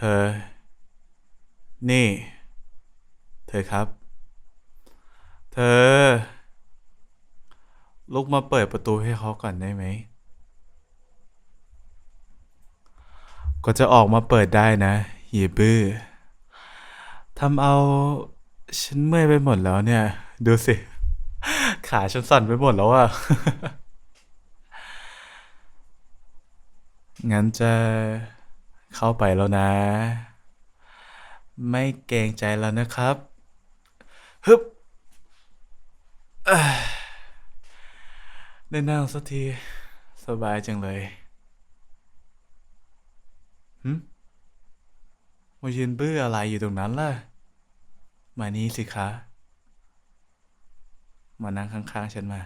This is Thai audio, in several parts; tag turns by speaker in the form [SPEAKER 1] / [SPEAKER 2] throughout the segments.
[SPEAKER 1] เธอ นี่ เธอครับ เธอ ลุกมาเปิดประตูให้เขาก่อนได้ไหม ก็จะออกมาเปิดได้นะอย่าบื้อทำเอาฉันเมื่อยไปหมดแล้วเนี่ย ดูสิ ขาฉันสั่นไปหมดแล้วอะงั้นจะ เข้าไปแล้วนะ ไม่เกรงใจแล้วนะครับ ฮึบได้นั่งสักที สบายจังเลยหืมมายืนเบื่ออะไรอยู่ตรงนั้นล่ะ มานี่สิคะ มานั่งข้างๆฉันมา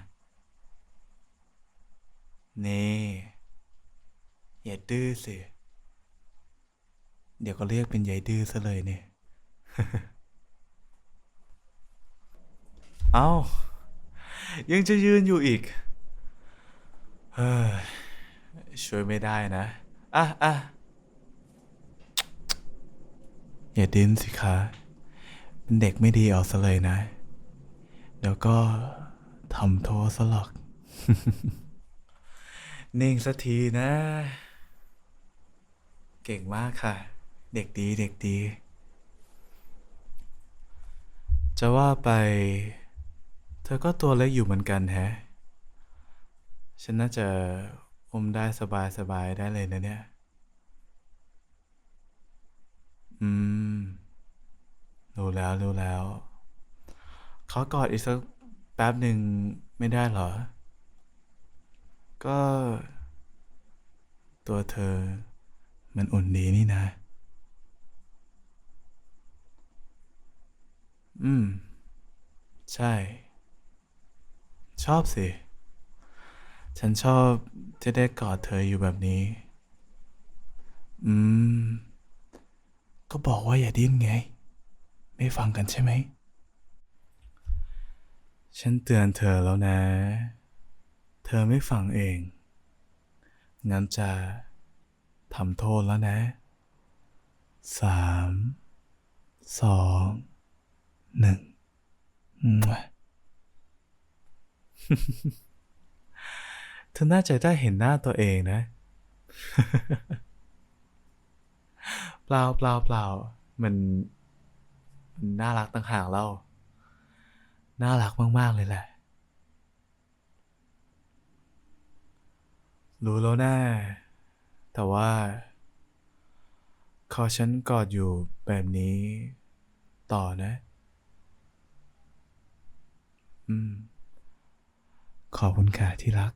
[SPEAKER 1] นี่ อย่าดื้อสิ เดี๋ยวก็เรียกเป็นยายดื้อซะเลยเนี่ย เอา้ายังจะยืนอยู่อีก เฮ้ย ช่วยไม่ได้นะ อะอะอย่าดิ้นสิคะ เป็นเด็กไม่ดีเอาซะเลยนะ เดี๋ยวก็ทำโทษซะหรอก นิ่งสักทีนะ เก่งมากค่ะ เด็กดีเด็กดี จะว่าไป เธอก็ตัวเล็กอยู่เหมือนกันแฮะ ฉันน่าจะอุ้มได้สบายสบายได้เลยนะเนี่ย อืม รู้แล้วรู้แล้ว ขอกอดอีกสักแป๊บหนึ่งไม่ได้เหรอ ก็ ตัวเธอมันอุ่นดีนี่นะ อืม ใช่ ชอบสิ ฉันชอบจะได้กอดเธออยู่แบบนี้ อืม ก็บอกว่าอย่าดิ้นไง ไม่ฟังกันใช่ไหม ฉันเตือนเธอแล้วนะ เธอไม่ฟังเอง งั้นจะทำโทษแล้วนะสามสอง หนึ่งมั่วเธอน่าจะได้เห็นหน้าตัวเองนะ เปล่าเปล่าเปล่ามันมันน่ารักต่างหากเล่า น่ารักมาก ๆ เลยแหละ รู้แล้วนะแต่ว่าขอฉันกอดอยู่แบบนี้ต่อนะ อืม ขอบคุณค่ะที่รัก